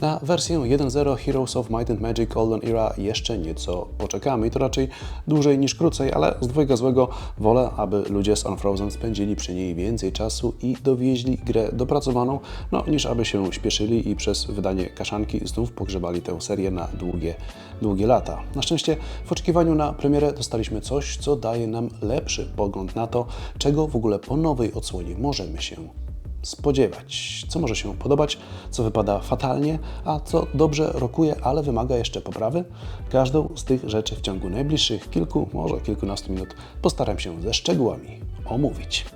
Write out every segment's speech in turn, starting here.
Na wersję 1.0 Heroes of Might and Magic Golden Era jeszcze nieco poczekamy i to raczej dłużej niż krócej, ale z dwojga złego wolę, aby ludzie z Unfrozen spędzili przy niej więcej czasu i dowieźli grę dopracowaną, no niż aby się śpieszyli i przez wydanie kaszanki znów pogrzebali tę serię na długie, długie lata. Na szczęście w oczekiwaniu na premierę dostaliśmy coś, co daje nam lepszy pogląd na to, czego w ogóle po nowej odsłonie możemy się spodziewać, co może się podobać, co wypada fatalnie, a co dobrze rokuje, ale wymaga jeszcze poprawy. Każdą z tych rzeczy w ciągu najbliższych kilku, może kilkunastu minut postaram się ze szczegółami omówić.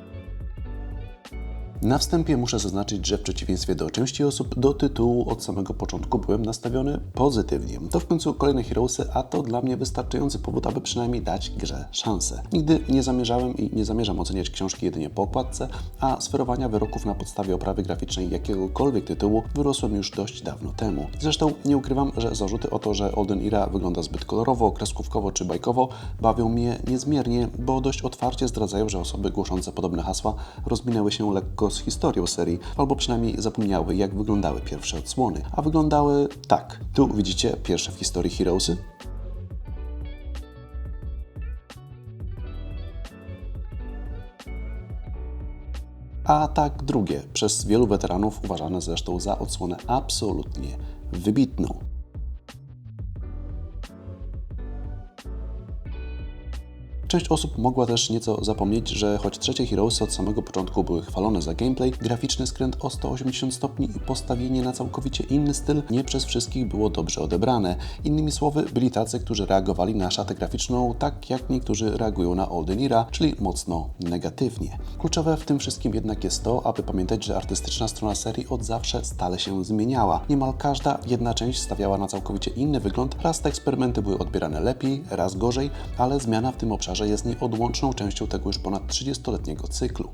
Na wstępie muszę zaznaczyć, że w przeciwieństwie do części osób do tytułu od samego początku byłem nastawiony pozytywnie. To w końcu kolejne Heroesy, a to dla mnie wystarczający powód, aby przynajmniej dać grze szansę. Nigdy nie zamierzałem i nie zamierzam oceniać książki jedynie po okładce, a sferowania wyroków na podstawie oprawy graficznej jakiegokolwiek tytułu wyrosłem już dość dawno temu. Zresztą nie ukrywam, że zarzuty o to, że Olden Era wygląda zbyt kolorowo, kreskówkowo czy bajkowo bawią mnie niezmiernie, bo dość otwarcie zdradzają, że osoby głoszące podobne hasła rozminęły się lekko z historią serii, albo przynajmniej zapomniały, jak wyglądały pierwsze odsłony. A wyglądały tak. Tu widzicie pierwsze w historii Heroesy. A tak drugie, przez wielu weteranów uważane zresztą za odsłonę absolutnie wybitną. Część osób mogła też nieco zapomnieć, że choć trzecie Heroesy od samego początku były chwalone za gameplay, graficzny skręt o 180 stopni i postawienie na całkowicie inny styl nie przez wszystkich było dobrze odebrane. Innymi słowy, byli tacy, którzy reagowali na szatę graficzną tak, jak niektórzy reagują na Olden Era, czyli mocno negatywnie. Kluczowe w tym wszystkim jednak jest to, aby pamiętać, że artystyczna strona serii od zawsze stale się zmieniała. Niemal każda jedna część stawiała na całkowicie inny wygląd, raz te eksperymenty były odbierane lepiej, raz gorzej, ale zmiana w tym obszarze że jest nieodłączną częścią tego już ponad 30-letniego cyklu.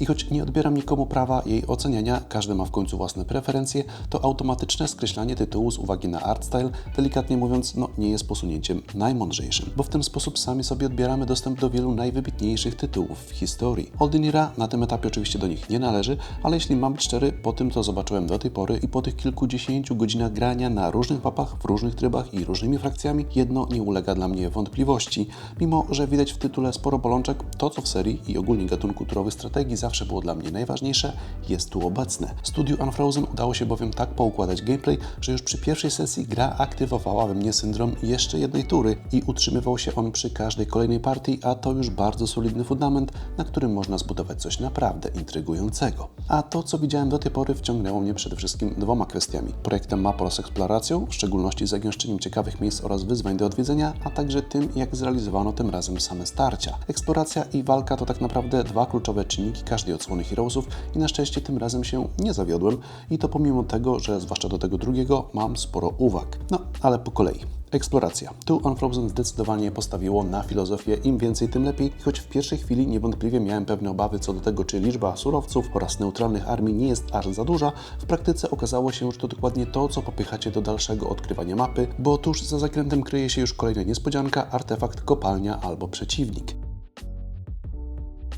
I choć nie odbieram nikomu prawa jej oceniania, każdy ma w końcu własne preferencje, to automatyczne skreślanie tytułu z uwagi na art style, delikatnie mówiąc, no nie jest posunięciem najmądrzejszym, bo w ten sposób sami sobie odbieramy dostęp do wielu najwybitniejszych tytułów w historii. Oldinira na tym etapie oczywiście do nich nie należy, ale jeśli mam być szczery, po tym co zobaczyłem do tej pory i po tych kilkudziesięciu godzinach grania na różnych mapach, w różnych trybach i różnymi frakcjami, jedno nie ulega dla mnie wątpliwości. Mimo, że widać w tytule sporo bolączek, to co w serii i ogólnie gatunku turowych strategii zawsze było dla mnie najważniejsze, jest tu obecne. Studiu Unfrozen udało się bowiem tak poukładać gameplay, że już przy pierwszej sesji gra aktywowała we mnie syndrom jeszcze jednej tury i utrzymywał się on przy każdej kolejnej partii, a to już bardzo solidny fundament, na którym można zbudować coś naprawdę intrygującego. A to, co widziałem do tej pory, wciągnęło mnie przede wszystkim dwoma kwestiami. Projektem map oraz eksploracją, w szczególności zagęszczeniem ciekawych miejsc oraz wyzwań do odwiedzenia, a także tym, jak zrealizowano tym razem same starcia. Eksploracja i walka to tak naprawdę dwa kluczowe czynniki każdej odsłony Heroesów i na szczęście tym razem się nie zawiodłem i to pomimo tego, że zwłaszcza do tego drugiego mam sporo uwag. No, ale po kolei. Eksploracja. Tu Unfrozen zdecydowanie postawiło na filozofię im więcej, tym lepiej, choć w pierwszej chwili niewątpliwie miałem pewne obawy co do tego, czy liczba surowców oraz neutralnych armii nie jest aż za duża, w praktyce okazało się, że to dokładnie to, co popychacie do dalszego odkrywania mapy, bo tuż za zakrętem kryje się już kolejna niespodzianka, artefakt, kopalnia albo przeciwnik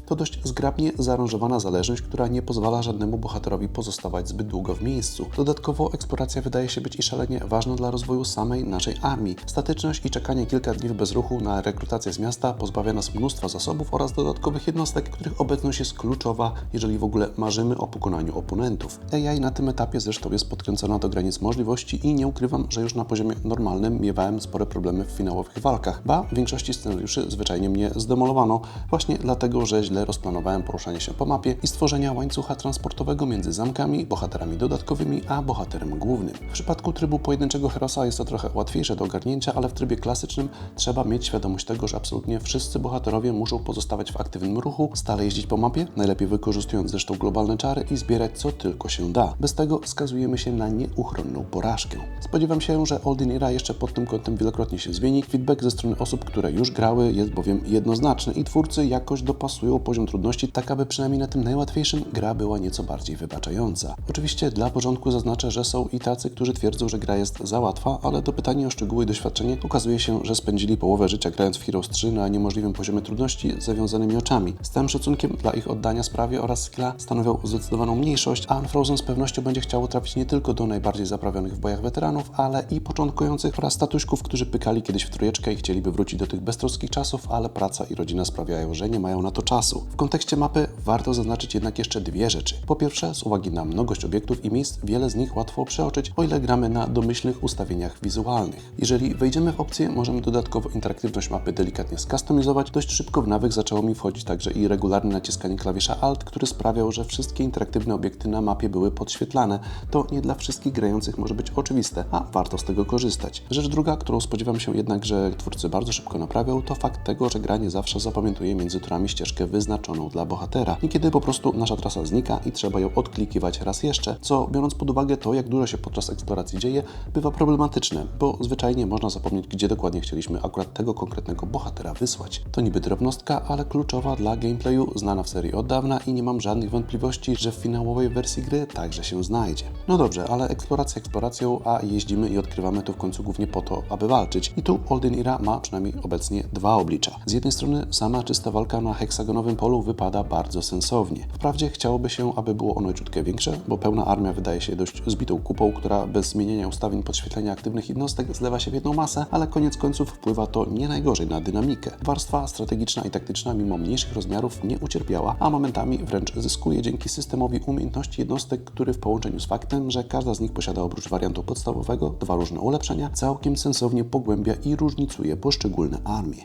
to dość zgrabnie zaaranżowana zależność, która nie pozwala żadnemu bohaterowi pozostawać zbyt długo w miejscu. Dodatkowo eksploracja wydaje się być i szalenie ważna dla rozwoju samej naszej armii. Statyczność i czekanie kilka dni w bezruchu na rekrutację z miasta pozbawia nas mnóstwa zasobów oraz dodatkowych jednostek, których obecność jest kluczowa, jeżeli w ogóle marzymy o pokonaniu oponentów. AI na tym etapie zresztą jest podkręcona do granic możliwości i nie ukrywam, że już na poziomie normalnym miewałem spore problemy w finałowych walkach, ba w większości scenariuszy zwyczajnie mnie zdemolowano, właśnie dlatego, że źle rozplanowałem poruszanie się po mapie i stworzenia łańcucha transportowego między zamkami, bohaterami dodatkowymi, a bohaterem głównym. W przypadku trybu pojedynczego Herosa jest to trochę łatwiejsze do ogarnięcia, ale w trybie klasycznym trzeba mieć świadomość tego, że absolutnie wszyscy bohaterowie muszą pozostawać w aktywnym ruchu, stale jeździć po mapie, najlepiej wykorzystując zresztą globalne czary i zbierać co tylko się da. Bez tego skazujemy się na nieuchronną porażkę. Spodziewam się, że Olden Era jeszcze pod tym kątem wielokrotnie się zmieni. Feedback ze strony osób, które już grały jest bowiem jednoznaczny i twórcy jakoś dopasują poziom trudności, tak aby przynajmniej na tym najłatwiejszym gra była nieco bardziej wybaczająca. Oczywiście dla porządku zaznaczę, że są i tacy, którzy twierdzą, że gra jest za łatwa, ale do pytania o szczegóły i doświadczenie okazuje się, że spędzili połowę życia grając w Heroes 3 na niemożliwym poziomie trudności z zawiązanymi oczami. Z całym szacunkiem dla ich oddania sprawie oraz skilla stanowią zdecydowaną mniejszość, a Unfrozen z pewnością będzie chciało trafić nie tylko do najbardziej zaprawionych w bojach weteranów, ale i początkujących oraz statuśków, którzy pykali kiedyś w trójeczkę i chcieliby wrócić do tych beztroskich czasów, ale praca i rodzina sprawiają, że nie mają na to czasu. W kontekście mapy warto zaznaczyć jednak jeszcze dwie rzeczy. Po pierwsze, z uwagi na mnogość obiektów i miejsc, wiele z nich łatwo przeoczyć, o ile gramy na domyślnych ustawieniach wizualnych. Jeżeli wejdziemy w opcję, możemy dodatkowo interaktywność mapy delikatnie skustomizować. Dość szybko w nawyk zaczęło mi wchodzić także i regularne naciskanie klawisza Alt, który sprawiał, że wszystkie interaktywne obiekty na mapie były podświetlane. To nie dla wszystkich grających może być oczywiste, a warto z tego korzystać. Rzecz druga, którą spodziewam się jednak, że twórcy bardzo szybko naprawią, to fakt tego, że gra nie zawsze zapamiętuje między turami ścieżkę wyznaczoną dla bohatera. Niekiedy po prostu nasza trasa znika i trzeba ją odklikiwać raz jeszcze, co biorąc pod uwagę to, jak dużo się podczas eksploracji dzieje, bywa problematyczne, bo zwyczajnie można zapomnieć, gdzie dokładnie chcieliśmy akurat tego konkretnego bohatera wysłać. To niby drobnostka, ale kluczowa dla gameplayu, znana w serii od dawna i nie mam żadnych wątpliwości, że w finałowej wersji gry także się znajdzie. No dobrze, ale eksploracja eksploracją, a jeździmy i odkrywamy to w końcu głównie po to, aby walczyć. I tu Olden Era ma przynajmniej obecnie dwa oblicza. Z jednej strony sama czysta walka na heksagonowym polu wypada bardzo sensownie. Wprawdzie chciałoby się, aby było ono ciutkę większe, bo pełna armia wydaje się dość zbitą kupą, która bez zmieniania ustawień podświetlenia aktywnych jednostek zlewa się w jedną masę, ale koniec końców wpływa to nie najgorzej na dynamikę. Warstwa strategiczna i taktyczna mimo mniejszych rozmiarów nie ucierpiała, a momentami wręcz zyskuje dzięki systemowi umiejętności jednostek, który w połączeniu z faktem, że każda z nich posiada oprócz wariantu podstawowego dwa różne ulepszenia, całkiem sensownie pogłębia i różnicuje poszczególne armie.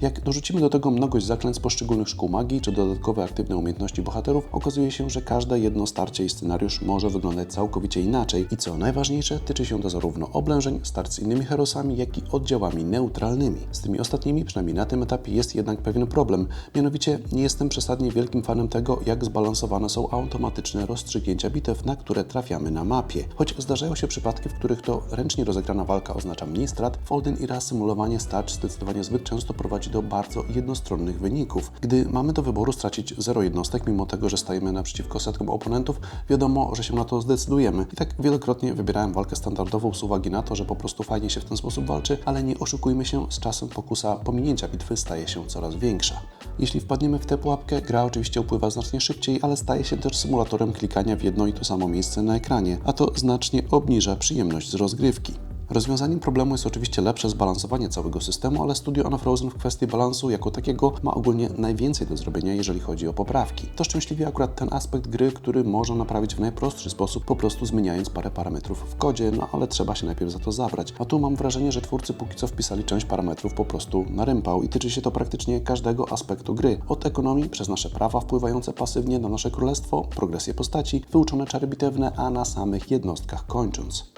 Jak dorzucimy do tego mnogość zaklęć poszczególnych szkół magii czy dodatkowe aktywne umiejętności bohaterów, okazuje się, że każde jedno starcie i scenariusz może wyglądać całkowicie inaczej i co najważniejsze, tyczy się to zarówno oblężeń, starć z innymi herosami, jak i oddziałami neutralnymi. Z tymi ostatnimi, przynajmniej na tym etapie, jest jednak pewien problem. Mianowicie nie jestem przesadnie wielkim fanem tego, jak zbalansowane są automatyczne rozstrzygnięcia bitew, na które trafiamy na mapie. Choć zdarzają się przypadki, w których to ręcznie rozegrana walka oznacza mniej strat, w Olden Era symulowanie starć zdecydowanie zbyt często prowadzi do bardzo jednostronnych wyników. Gdy mamy do wyboru stracić zero jednostek, mimo tego, że stajemy naprzeciwko setkom oponentów, wiadomo, że się na to zdecydujemy. I tak wielokrotnie wybierałem walkę standardową z uwagi na to, że po prostu fajnie się w ten sposób walczy, ale nie oszukujmy się, z czasem pokusa pominięcia bitwy staje się coraz większa. Jeśli wpadniemy w tę pułapkę, gra oczywiście upływa znacznie szybciej, ale staje się też symulatorem klikania w jedno i to samo miejsce na ekranie, a to znacznie obniża przyjemność z rozgrywki. Rozwiązaniem problemu jest oczywiście lepsze zbalansowanie całego systemu, ale Studio Unfrozen w kwestii balansu jako takiego ma ogólnie najwięcej do zrobienia, jeżeli chodzi o poprawki. To szczęśliwie akurat ten aspekt gry, który można naprawić w najprostszy sposób, po prostu zmieniając parę parametrów w kodzie, no ale trzeba się najpierw za to zabrać. A tu mam wrażenie, że twórcy póki co wpisali część parametrów po prostu na rympał i tyczy się to praktycznie każdego aspektu gry. Od ekonomii, przez nasze prawa wpływające pasywnie na nasze królestwo, progresję postaci, wyuczone czary bitewne, a na samych jednostkach kończąc.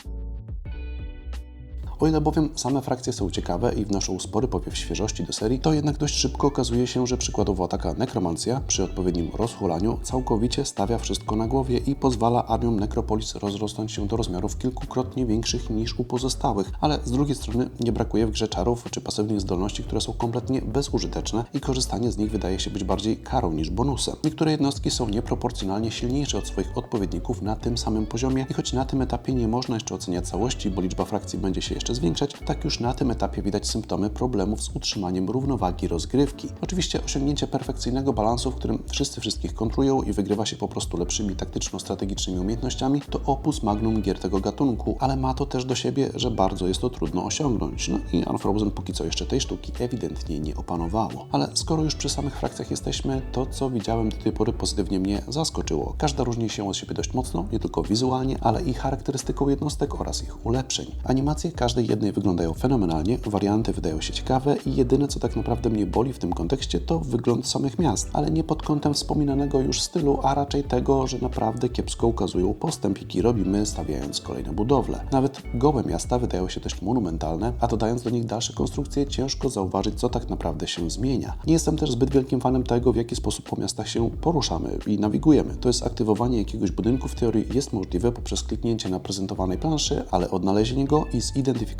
O ile bowiem same frakcje są ciekawe i wnoszą spory powiew świeżości do serii, to jednak dość szybko okazuje się, że przykładowo taka nekromancja przy odpowiednim rozhulaniu całkowicie stawia wszystko na głowie i pozwala armiom Necropolis rozrosnąć się do rozmiarów kilkukrotnie większych niż u pozostałych, ale z drugiej strony nie brakuje w grze czarów czy pasywnych zdolności, które są kompletnie bezużyteczne i korzystanie z nich wydaje się być bardziej karą niż bonusem. Niektóre jednostki są nieproporcjonalnie silniejsze od swoich odpowiedników na tym samym poziomie i choć na tym etapie nie można jeszcze oceniać całości, bo liczba frakcji będzie się jeszcze zwiększać, tak już na tym etapie widać symptomy problemów z utrzymaniem równowagi rozgrywki. Oczywiście osiągnięcie perfekcyjnego balansu, w którym wszyscy wszystkich kontrują i wygrywa się po prostu lepszymi taktyczno-strategicznymi umiejętnościami, to opus magnum gier tego gatunku, ale ma to też do siebie, że bardzo jest to trudno osiągnąć. No i Unfrozen póki co jeszcze tej sztuki ewidentnie nie opanowało. Ale skoro już przy samych frakcjach jesteśmy, to co widziałem do tej pory pozytywnie mnie zaskoczyło. Każda różni się od siebie dość mocno, nie tylko wizualnie, ale i charakterystyką jednostek oraz ich ulepszeń. Animacje każdej jednej wyglądają fenomenalnie, warianty wydają się ciekawe i jedyne co tak naprawdę mnie boli w tym kontekście to wygląd samych miast, ale nie pod kątem wspominanego już stylu, a raczej tego, że naprawdę kiepsko ukazują postęp, jaki robimy stawiając kolejne budowle. Nawet gołe miasta wydają się dość monumentalne, a dodając do nich dalsze konstrukcje ciężko zauważyć co tak naprawdę się zmienia. Nie jestem też zbyt wielkim fanem tego, w jaki sposób po miastach się poruszamy i nawigujemy. To jest aktywowanie jakiegoś budynku w teorii jest możliwe poprzez kliknięcie na prezentowanej planszy, ale odnalezienie go i zidentyfikowanie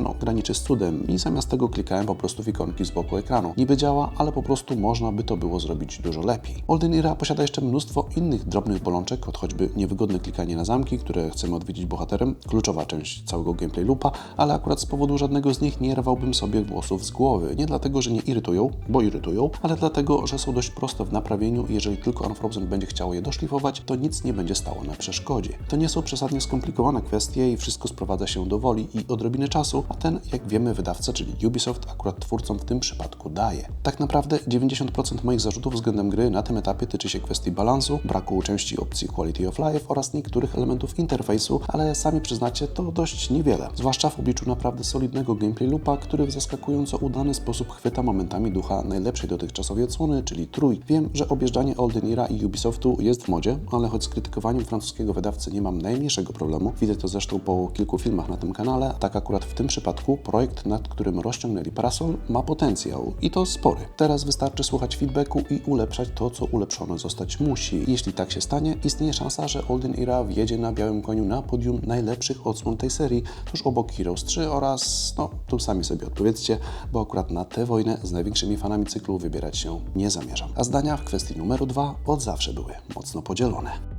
no, graniczy z cudem i zamiast tego klikałem po prostu w ikonki z boku ekranu. Niby działa, ale po prostu można by to było zrobić dużo lepiej. Olden Era posiada jeszcze mnóstwo innych drobnych bolączek, od choćby niewygodne klikanie na zamki, które chcemy odwiedzić bohaterem, kluczowa część całego gameplay loopa, ale akurat z powodu żadnego z nich nie rwałbym sobie włosów z głowy. Nie dlatego, że nie irytują, bo irytują, ale dlatego, że są dość proste w naprawieniu i jeżeli tylko Unfrozen będzie chciało je doszlifować, to nic nie będzie stało na przeszkodzie. To nie są przesadnie skomplikowane kwestie i wszystko sprowadza się do woli i odrobiny czasu, a ten, jak wiemy, wydawca, czyli Ubisoft, akurat twórcom w tym przypadku daje. Tak naprawdę 90% moich zarzutów względem gry na tym etapie tyczy się kwestii balansu, braku części opcji Quality of Life oraz niektórych elementów interfejsu, ale sami przyznacie, to dość niewiele. Zwłaszcza w obliczu naprawdę solidnego gameplay loopa, który w zaskakująco udany sposób chwyta momentami ducha najlepszej dotychczasowej odsłony, czyli trój. Wiem, że objeżdżanie Olden Era i Ubisoftu jest w modzie, ale choć z krytykowaniem francuskiego wydawcy nie mam najmniejszego problemu, widzę to zresztą po kilku filmach na tym kanale, tak akurat w tym przypadku projekt, nad którym rozciągnęli parasol, ma potencjał i to spory. Teraz wystarczy słuchać feedbacku i ulepszać to, co ulepszone zostać musi. Jeśli tak się stanie, istnieje szansa, że Olden Era wjedzie na białym koniu na podium najlepszych odsłon tej serii, tuż obok Heroes 3 oraz, no, tu sami sobie odpowiedzcie, bo akurat na tę wojnę z największymi fanami cyklu wybierać się nie zamierzam. A zdania w kwestii numeru 2 od zawsze były mocno podzielone.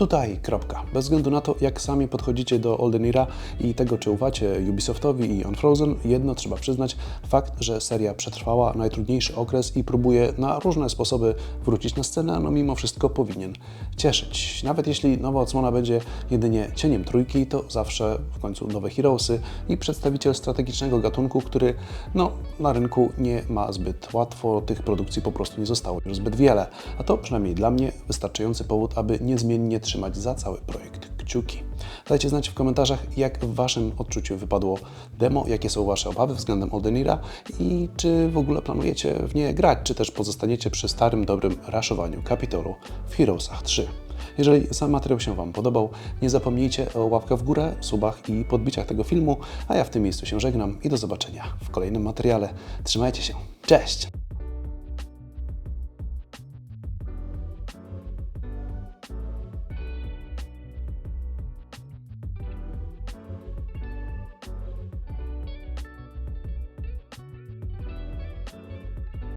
Tutaj kropka. Bez względu na to, jak sami podchodzicie do Olden Era i tego, czy ufacie Ubisoftowi i Unfrozen, jedno trzeba przyznać, fakt, że seria przetrwała najtrudniejszy okres i próbuje na różne sposoby wrócić na scenę, no mimo wszystko powinien cieszyć. Nawet jeśli nowa odsłona będzie jedynie cieniem trójki, to zawsze w końcu nowe Heroesy i przedstawiciel strategicznego gatunku, który no, na rynku nie ma zbyt łatwo, tych produkcji po prostu nie zostało już zbyt wiele, a to przynajmniej dla mnie wystarczający powód, aby niezmiennie trzymać za cały projekt kciuki. Dajcie znać w komentarzach, jak w Waszym odczuciu wypadło demo, jakie są Wasze obawy względem Oldenira i czy w ogóle planujecie w nie grać, czy też pozostaniecie przy starym, dobrym raszowaniu kapitolu w Heroesach 3. Jeżeli sam materiał się Wam podobał, nie zapomnijcie o łapkach w górę, subach i podbiciach tego filmu, a ja w tym miejscu się żegnam i do zobaczenia w kolejnym materiale. Trzymajcie się. Cześć!